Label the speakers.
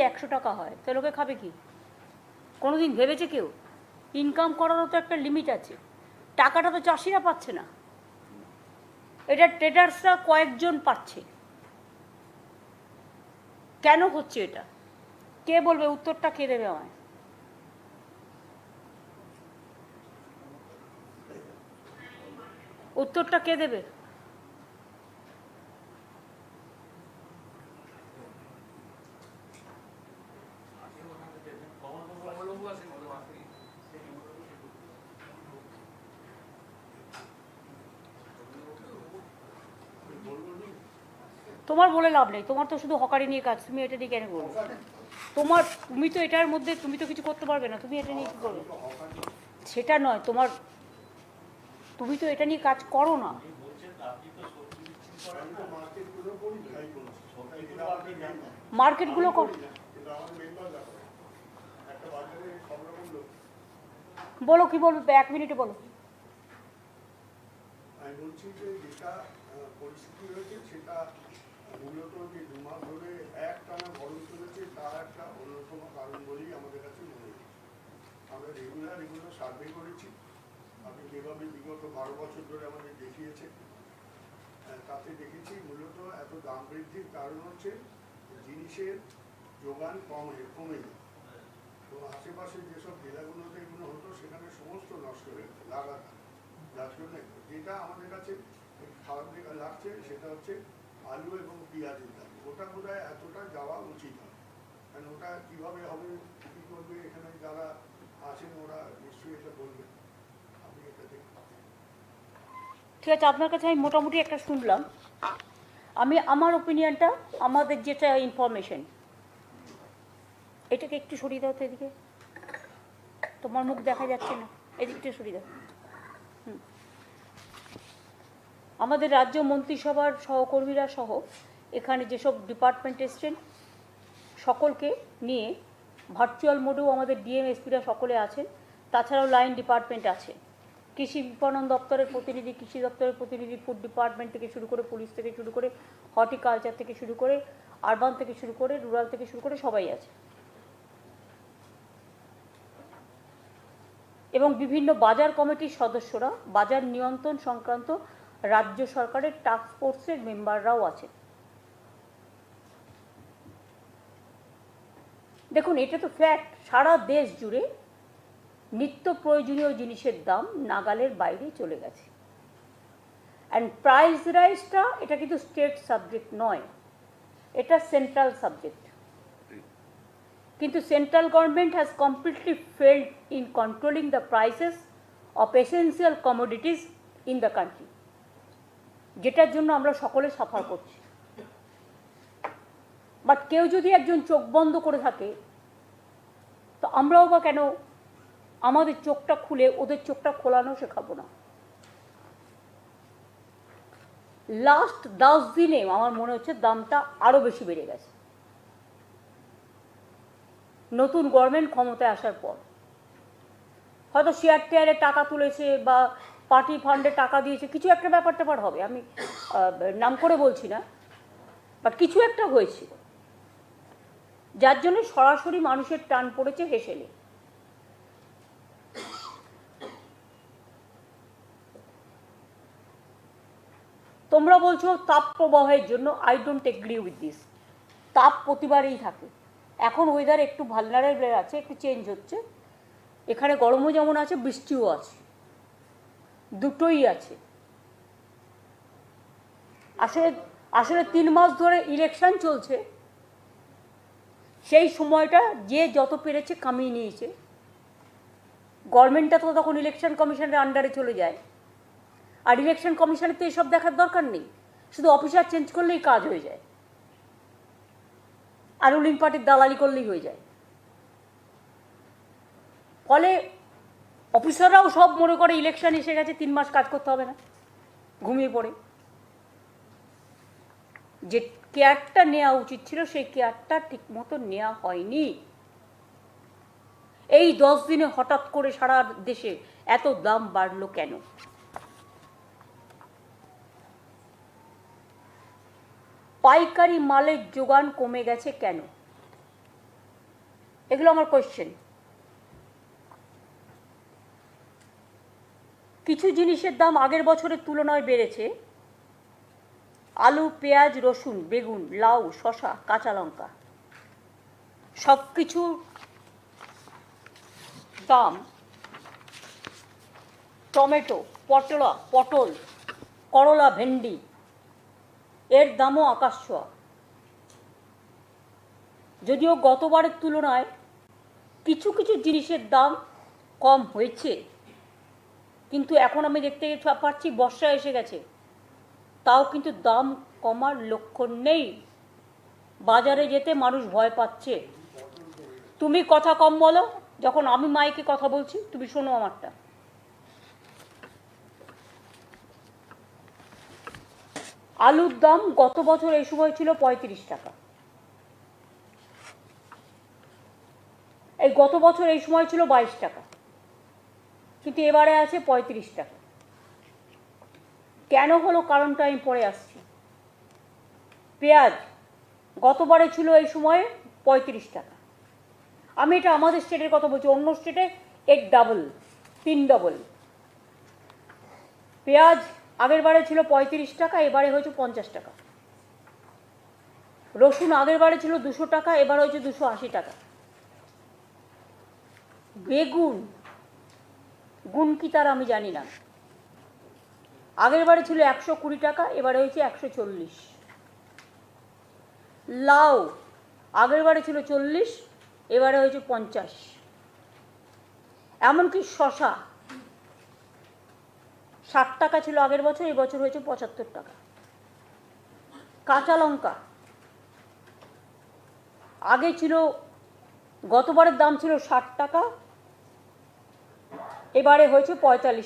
Speaker 1: একশো টাকা হয়। তো লোকে খাবে কি? কোনোদিন ভেবেছে কেউ? ইনকাম করারও তো একটা লিমিট আছে। টাকাটা তো চাষিরা পাচ্ছে না। এটা ট্রেডার্সরা কয়েকজন পাচ্ছে। কেন হচ্ছে এটা? কে বলবে? উত্তরটা কে দেবে আমায়? উত্তরটা কে দেবে? তোমার বলে লাভ নেই। তোমার তো শুধু হকারি নিয়ে কাজ, তুমি এটা নিয়ে কেন করবে? তোমার, তুমি তো এটার মধ্যে, তুমি তো কিছু করতে পারবে না, তুমি এটা নিয়ে কী করবে? সেটা নয়, তোমার, তুমি তো এটা নিয়ে কাজ করো না। মার্কেটগুলো বলো কি বলবে, এক মিনিটে বলো।
Speaker 2: আমি বলছি যে যেটা পরিস্থিতি হয়েছে সেটা মূলত যে দু মাস ধরে একটানা গরম চলেছে তার একটা অন্যতম কারণ বলেই আমাদের কাছে মনে হয়েছে আমরা রেগুলার এগুলো সার্ভে করেছি। আপনি যেভাবে বিগত বারো বছর ধরে আমাদের দেখিয়েছে তাতে দেখেছি মূলত এত দাম বৃদ্ধির কারণ হচ্ছে জিনিসের যোগান কম, কমে তো আশেপাশে যেসব জেলাগুলোতে এগুলো হতো, সেখানে সমস্ত নষ্ট হয়ে গেছে, লাগাতার। যার জন্য যেটা আমাদের কাছে খারাপ লাগছে, সেটা হচ্ছে আলু এবং পেঁয়াজের দাম। ওটা বোধ এতটা যাওয়া উচিত হয় কারণ ওটা কীভাবে হবে, কী করবে, এখানে যারা আছেন ওরা নিশ্চয়ই এটা বলবে আপনি এটা দেখুন।
Speaker 1: ঠিক আছে, আপনার কাছে আমি মোটামুটি একটা শুনলাম। আমি, আমার ওপিনিয়নটা আমাদের যেটা ইনফরমেশন এটাকে একটু সরিয়ে দাও তো এদিকে। তোমার মুখ দেখা যাচ্ছে না। এদিকটা সরিয়ে দাও। আমাদের রাজ্য মন্ত্রিসভার সহকর্মীরা সহ এখানে যেসব ডিপার্টমেন্ট এসছেন, সকলকে নিয়ে ভার্চুয়াল মোডেও আমাদের ডিএম এসপিরা সকলে আছেন। তাছাড়াও লাইন ডিপার্টমেন্ট আছে। কৃষি বিপণন দপ্তরের প্রতিনিধি, কৃষি দপ্তরের প্রতিনিধি ফুড ডিপার্টমেন্ট থেকে শুরু করে পুলিশ থেকে শুরু করে হর্টিকালচার থেকে শুরু করে আরবান থেকে শুরু করে রুরাল থেকে শুরু করে সবাই আছে। এবং বিভিন্ন বাজার কমিটির সদস্যরা বাজার নিয়ন্ত্রণ সংক্রান্ত রাজ্য সরকারের টাস্ক ফোর্সের মেম্বাররাও আছেন। দেখুন, এটা তো ফ্যাক্ট সারা দেশ জুড়ে নিত্য প্রয়োজনীয় জিনিসের দাম নাগালের বাইরে চলে গেছে। অ্যান্ড প্রাইস রাইজটা এটা কিন্তু স্টেট সাবজেক্ট নয়, এটা সেন্ট্রাল সাবজেক্ট কিন্তু central government has completely failed in controlling the prices of essential commodities in the country যেটার জন্য আমরা সকলে সাফার করছি। বাট কেউ যদি একজন চোখ বন্ধ করে থাকে, তো আমরাও বা কেন আমাদের চোখটা খুলে, ওদের চোখটা খোলানো শেখাবো না। লাস্ট দশ দিনে আমার মনে হচ্ছে দামটা আরও বেশি বেড়ে গেছে। নতুন গভর্নমেন্ট ক্ষমতায় আসার পর। হয়তো শেয়ার টেয়ারে টাকা তুলেছে বা পার্টি ফান্ডে টাকা দিয়েছে, কিছু একটা ব্যাপার ট্যাপার হবে, আমি নাম করে বলছি না বাট কিছু একটা হয়েছে যার জন্য সরাসরি মানুষের টান পড়েছে হেসেলে। তোমরা বলছো তাপ প্রবাহের জন্য I don't agree with this তাপ প্রতিবারেই থাকে। এখন ওয়েদার একটু ভালনারেবল আছে একটু চেঞ্জ হচ্ছে। এখানে গরমও যেমন আছে, বৃষ্টিও আছে। দুটোই আছে। আসলে আসলে তিন মাস ধরে ইলেকশন চলছে। সেই সময়টা যে যত পেরেছে কামিয়ে নিয়েছে। গভর্নমেন্টটা তো তখন ইলেকশন কমিশনের আন্ডারে চলে যায়। আর ইলেকশন কমিশনের তো এসব দেখার দরকার নেই। শুধু অফিসার চেঞ্জ করলেই কাজ হয়ে যায়। আর রুলিং পার্টির দালালি করলেই হয়ে যায়। ফলে অফিসাররাও সব মনে করে ইলেকশন এসে গেছে, তিন মাস কাজ করতে হবে না। ঘুমিয়ে পড়ে। যে কেয়ারটা নেওয়া উচিত ছিল, সেই কেয়ারটা ঠিক মতো নেওয়া হয়নি। এই দশ দিনে হঠাৎ করে সারা দেশে এত দাম বাড়লো কেন? পাইকারি মালের যোগান কমে গেছে কেন? এগুলো আমার কোয়েশ্চেন কিছু জিনিসের দাম আগের বছরের তুলনায় বেড়েছে। আলু, পেঁয়াজ, রসুন, বেগুন, লাউ শশা কাঁচা লঙ্কা। সব কিছুর দাম টমেটো, পটলা, পটল, করলা, ভেন্ডি, এর দামও আকাশ ছোঁয়া। যদিও গতবারের তুলনায় কিছু কিছু জিনিসের দাম কম হয়েছে। কিন্তু এখন আমি দেখতে পাচ্ছি বর্ষা এসে গেছে। তাও কিন্তু দাম কমার লক্ষণ নেই। বাজারে যেতে মানুষ ভয় পাচ্ছে। তুমি কথা কম বলো, যখন আমি মাইকে কথা বলছি, তুমি শোনো আমারটা। আলুর দাম গত বছর এই সময় ছিল পঁয়ত্রিশ টাকা। এই গত বছর এই সময় ছিল বাইশ টাকা। কিন্তু এবারে আছে পঁয়ত্রিশ টাকা কেন হলো কারণটা আমি পরে আসছি। পেঁয়াজ, গতবারে ছিল এই সময়ে পঁয়ত্রিশ টাকা। আমি এটা আমাদের স্টেটের কথা বলছি, অন্য স্টেটে এর ডাবল তিন ডবল পেঁয়াজ আগের বারে ছিল পঁয়ত্রিশ টাকা, এবারে হয়েছে পঞ্চাশ টাকা। রসুন আগের বারে ছিল দুশো টাকা, এবার হয়েছে দুশো আশি টাকা। বেগুন গুণ কি তার আমি জানি না। আগের বারে ছিল একশো কুড়ি টাকা, এবারে হয়েছে একশো চল্লিশ। লাউ, আগের বারে ছিল চল্লিশ, এবারে হয়েছে পঞ্চাশ। এমনকি শশা, ষাট টাকা ছিল আগের বছর এই বছর হয়েছে পঁচাত্তর টাকা। কাঁচা লঙ্কা, আগে ছিল, গতবারের দাম ছিল ষাট টাকা এবারে হয়েছে পঁয়তাল্লিশ